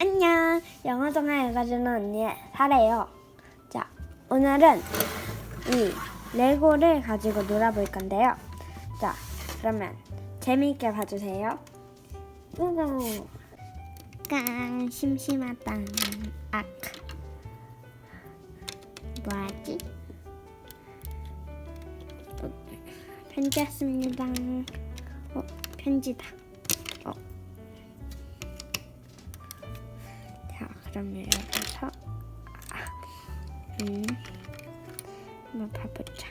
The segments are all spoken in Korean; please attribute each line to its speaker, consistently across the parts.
Speaker 1: 안녕. 영어 동화 읽어주는 언니 사래요. 자, 오늘은 이 레고를 가지고 놀아볼 건데요. 자, 그러면 재미있게 봐주세요. 우후. 깡 심심하다. 악. 뭐하지? 어, 편지 왔습니다. 어, 편지다. 그러면 여기서 아, 음, 한번 봐보자.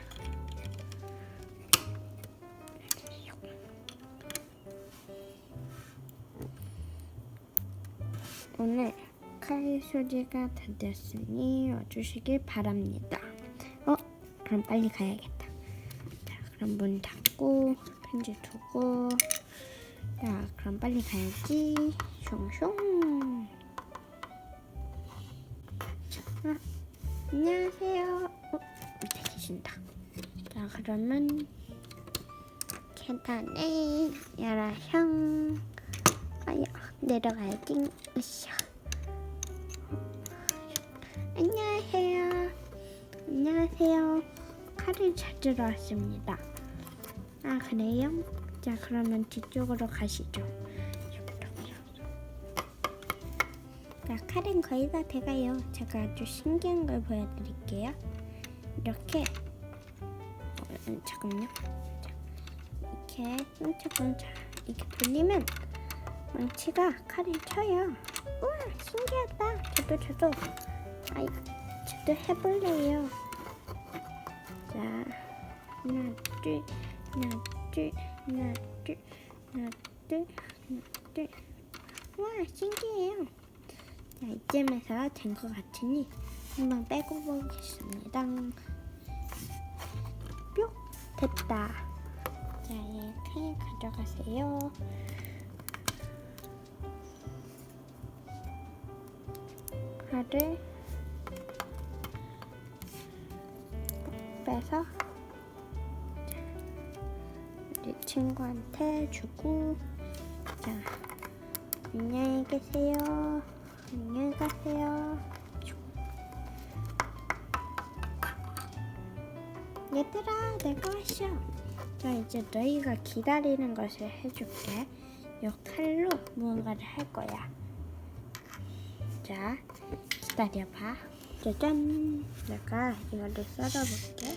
Speaker 1: 오늘 칼 소리가 다 됐으니 와주시길 바랍니다. 어? 그럼 빨리 가야겠다. 자, 그럼 문 닫고 편지 두고 자, 그럼 빨리 가야지. 슝슝. 아, 안녕하세요. 어, 밑에 계신다. 자, 그러면 계단에 야라 형. 아야, 내려가야지. 으쌰. 안녕하세요. 안녕하세요. 칼을 찾으러 왔습니다. 아, 그래요? 자, 그러면 뒤쪽으로 가시죠. 자, 칼은 거의 다 돼가요. 제가 아주 신기한 걸 보여드릴게요. 이렇게, 어, 음, 잠깐만요. 자, 이렇게 꽁차꽁차 이렇게 돌리면 망치가 칼을 쳐요. 우와, 신기하다. 저도 저도. 아이, 저도 해볼래요. 자, 하나, 둘, 하나, 둘, 하나, 둘, 하나, 둘, 하나, 둘. 와, 신기해요. 자, 이쯤에서 된 것 같으니 한번 빼고 보겠습니다. 뿅! 됐다. 자, 이렇게 가져가세요. 칼을 빼서 우리 친구한테 주고 자 안녕히 계세요 안녕히 가세요. 얘들아 내가 왔어 자 이제 너희가 기다리는 것을 해줄게. 이 칼로 무언가를 할 거야. 자 기다려봐. 짜잔 내가 이걸로 썰어볼게.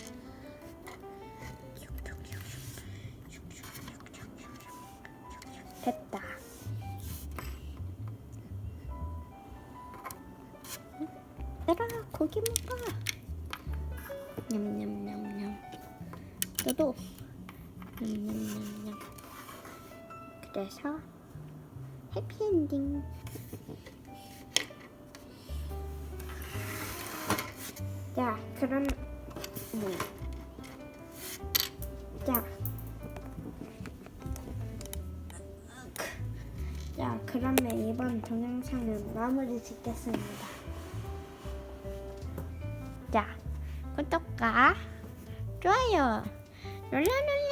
Speaker 1: 됐다 고기 먹어 냠냠냠냠 너도 냠냠냠냠 그래서 해피엔딩 자 그럼 음. 자. 자, 그러면 이번 동영상은 마무리 짓겠습니다. 자, 구독과 좋아요 눌러눌러